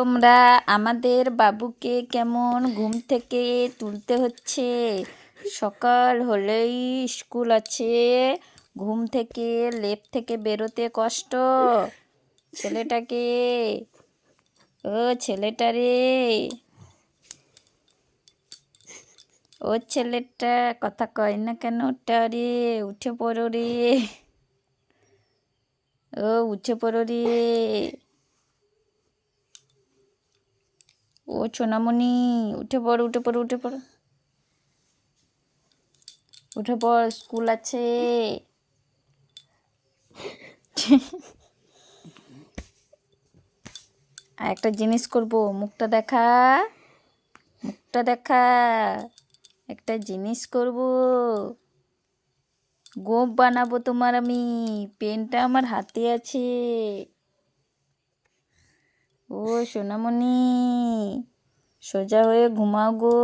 তোমরা আমাদের বাবুকে কেমন ঘুম থেকে তুলতে হচ্ছে? সকাল হলেই স্কুল আছে, ঘুম থেকে, লেপ থেকে বেরোতে কষ্ট। ছেলেটাকে, ও ছেলেটা রে। ও ছেলেটা কথা কয় না কেন? ওটা রে, উঠে পড়ো রে। ও উঠে পড়ো রে। ও সোনামণি, উঠে পড়ো, উঠে পড়, উঠে পড়ো। উঠে পড়, স্কুল আছে। আর একটা জিনিস করব, মুখটা দেখা মুখটা দেখা। একটা জিনিস করব, গোপ বানাবো তোমার আমি, পেনটা আমার হাতে আছে। ও, সোনামণি, সোজা হয়ে ঘুমাও গো।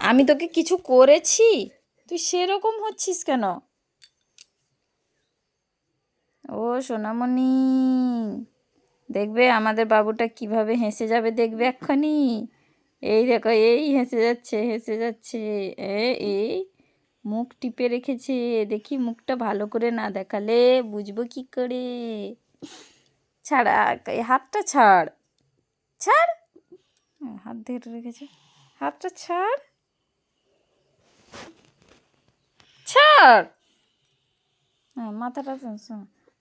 আমি তোকে কিছু করেছি? তুই সেরকম হচ্ছিস কেন? ও, সোনামণি, দেখবে আমাদের বাবুটা কীভাবে হেসে যাবে দেখবে এক্ষুনি। এই দেখো, এই হেসে যাচ্ছে হেসে যাচ্ছে, এ, এই। মুখ টিপে রেখেছে, দেখি মুখটা ভালো করে না দেখালে বুঝব কি করে? ছাড়া হাতটা ছাড়। ছাড়? হাত ধরে রেখেছে। হাতটা ছাড়। ছাড়! হ্যাঁ মাথাটা।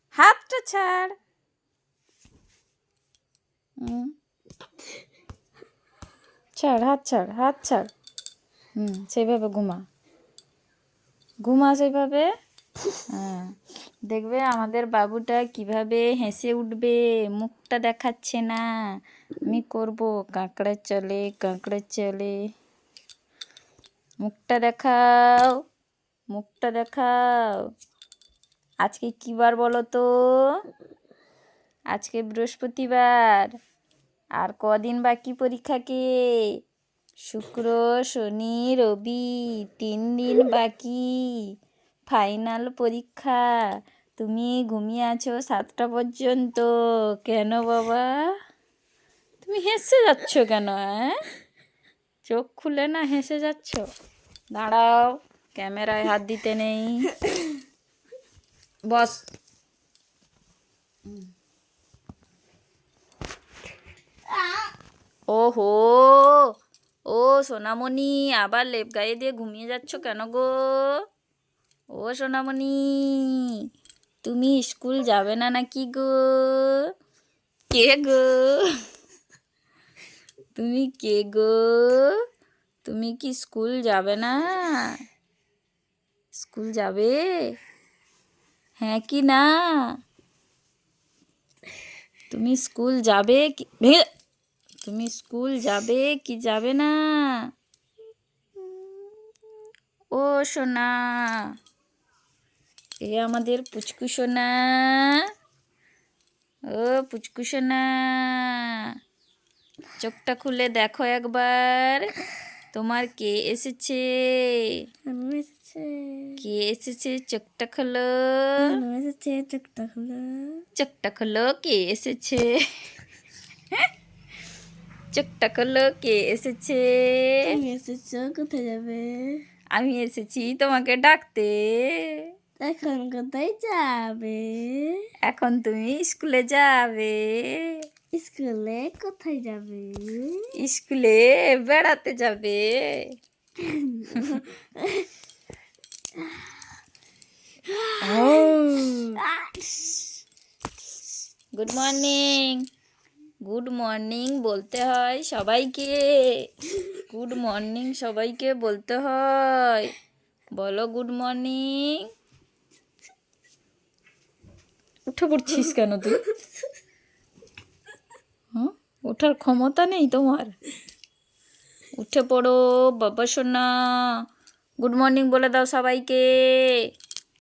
হাতটা ছাড়। ছাড়, হাত ছাড় হাত ছাড়। হুম, সেইভাবে ঘুমা। ঘুমা এভাবে হ্যাঁ। দেখবে আমাদের বাবুটা কীভাবে হেসে উঠবে, মুখটা দেখাচ্ছে না। আমি করব, কাঁকড়া চলে কাঁকড়া চলে। মুখটা দেখাও মুখটা দেখাও। আজকে কী বার বলো তো? আজকে বৃহস্পতিবার। আর কদিন বাকি পরীক্ষাকে শুক্র, শনি, রবি, তিন দিন বাকি। ফাইনাল পরীক্ষা। তুমি ঘুমিয়ে আছো সাতটা পর্যন্ত। কেন বাবা? তুমি হেসে যাচ্ছ কেন হ্যাঁ চোখ খুলে না হেসে যাচ্ছ? দাঁড়াও, ক্যামেরায় হাত দিতে নেই। বস। ওহো! ও সোনামণি, আবার লেপ গায়ে দিয়ে ঘুমিয়ে যাচ্ছ কেন গো? ও সোনামণি, তুমি স্কুল যাবে না নাকি গো? কে গো? তুমি কে গো? তুমি কি স্কুল যাবে না? স্কুল যাবে? হ্যাঁ কি না? তুমি স্কুল যাবে কি? তুমি স্কুল যাবে কি যাবে না? ও সোনা। এ আমাদের পুচকু সোনা। ও পুচকু সোনা। চোখটা খুলে দেখো একবার। তোমার কে এসেছে? কে এসেছে? চোখটা খোলো। এসেছে চোখটা খুলো। চোখটা খোলো কে এসেছে? চোখটা খোলো কে এসেছে আমি এসেছ কোথায় যাবে আমি এসেছি তোমাকে ডাকতে এখন কোথায় যাবে এখন তুমি স্কুলে যাবে স্কুলে কোথায় যাবে স্কুলে বেড়াতে যাবে গুড মর্নিং গুড মর্নিং বলতে হয় সবাইকে। গুড মর্নিং সবাইকে বলতে হয়। বলো গুড মর্নিং উঠে পড়ছিস কেন তুই? হ্যাঁ ওঠার ক্ষমতা নেই তোমার? উঠে পড়ো বাবা সোনা। গুড মর্নিং বলে দাও সবাইকে।